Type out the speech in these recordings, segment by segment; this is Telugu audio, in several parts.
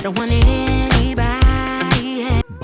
I don't wanna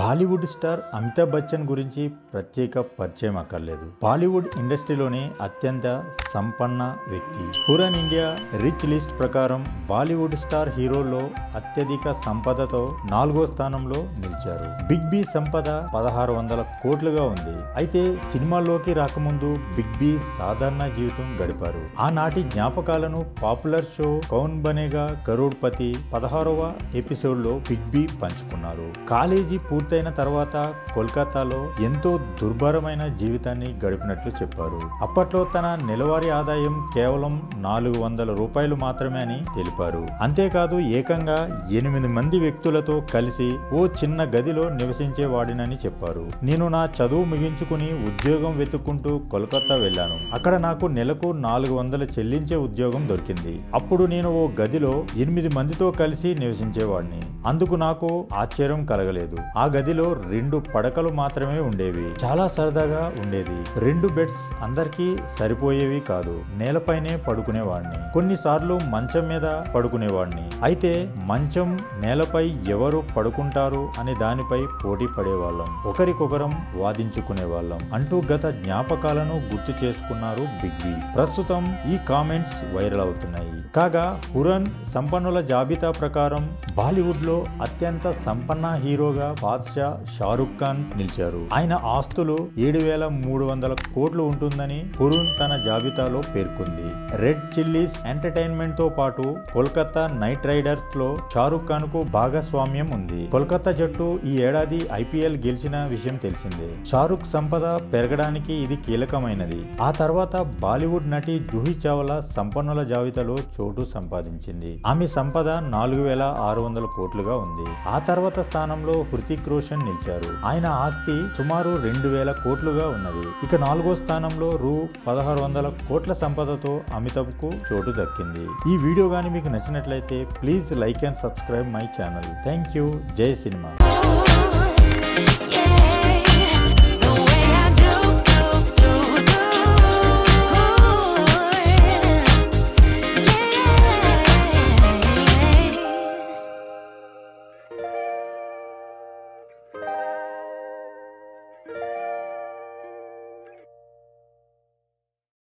Bollywood star Amitabh Bachchan గురించి ప్రత్యేక పరిచయం అక్కర్లేదు. బాలీవుడ్ ఇండస్ట్రీలోనే అత్యంత సంపన్న వ్యక్తి. హురన్ ఇండియా రిచ్ లిస్ట్ ప్రకారం బాలీవుడ్ స్టార్ హీరోల్లో అత్యధిక సంపదతో నాలుగో స్థానంలో నిలిచారు. బిగ్ బి సంపద పదహారు వందల కోట్లుగా ఉంది. అయితే సినిమాల్లోకి రాకముందు బిగ్ బి సాధారణ జీవితం గడిపారు. ఆనాటి జ్ఞాపకాలను పాపులర్ షో కౌన్ బనేగా కరోడ్పతి పదహారవ ఎపిసోడ్లో బిగ్ బి పంచుకున్నారు. కాలేజీ పూర్తి పూర్తయిన తర్వాత కోల్కతాలో ఎంతో దుర్భరమైన జీవితాన్ని గడిపినట్లు చెప్పారు. అప్పట్లో తన నెలవారీ ఆదాయం కేవలం నాలుగు వందల రూపాయలు మాత్రమే అని తెలిపారు. అంతేకాదు ఏకంగా ఎనిమిది మంది వ్యక్తులతో కలిసి ఓ చిన్న గదిలో నివసించేవాడినని చెప్పారు. నేను నా చదువు ముగించుకుని ఉద్యోగం వెతుక్కుంటూ కోల్కతా వెళ్ళాను. అక్కడ నాకు నెలకు నాలుగు వందలు చెల్లించే ఉద్యోగం దొరికింది. అప్పుడు నేను ఓ గదిలో ఎనిమిది మందితో కలిసి నివసించేవాడిని. అందుకు నాకు ఆశ్చర్యం కలగలేదు. ఆ గదిలో రెండు పడకలు మాత్రమే ఉండేవి. చాలా సరదాగా ఉండేది. రెండు బెడ్స్ అందరికీ సరిపోయేవి కాదు. నేలపైనే పడుకునేవాడిని కొన్నిసార్లు మంచం మీద పడుకునేవాడిని అయితే మంచం నేలపై ఎవరు పడుకుంటారు అనే దానిపై పోటీ పడేవాళ్ళం. ఒకరికొకరం వాదించుకునే వాళ్ళం అంటూ గత జ్ఞాపకాలను గుర్తు చేసుకున్నారు బిగ్ బి ప్రస్తుతం ఈ కామెంట్స్ వైరల్ అవుతున్నాయి. కాగా హురన్ సంపన్నుల జాబితా ప్రకారం బాలీవుడ్లో అత్యంత సంపన్న హీరోగా బాద్షా షారుఖ్ ఖాన్ నిలిచారు. ఆయన ఆస్తులు ఏడు వేల మూడు వందల కోట్లు ఉంటుందని కురున్ తన జాబితాలో పేర్కొంది. రెడ్ చిల్లీస్ ఎంటర్టైన్మెంట్తో పాటు కోల్కతా నైట్ రైడర్స్లో షారుఖ్ ఖాన్కు భాగస్వామ్యం ఉంది. కోల్కతా జట్టు ఈ ఏడాది ఐపీఎల్ గెలిచిన విషయం తెలిసిందే. షారుఖ్ సంపద పెరగడానికి ఇది కీలకమైనది. ఆ తర్వాత బాలీవుడ్ నటి జూహి చావ్లా సంపన్నుల జాబితాలో చోటు సంపాదించింది. ఆమె సంపద నాలుగు వేల ఆరు వందల కోట్లుగా ఉంది. ఆ తర్వాత స్థానంలో హృతిక్ రోషన్ నిలిచారు. ఆయన ఆస్తి సుమారు రెండు వేల కోట్లుగా ఉన్నది. ఇక నాలుగో స్థానంలో రూ. పదహారు వందల కోట్ల సంపదతో అమితాబ్కు చోటు దక్కింది. ఈ వీడియో కానీ మీకు నచ్చినట్లయితే please like and subscribe my channel. Thank you. జై సినిమా.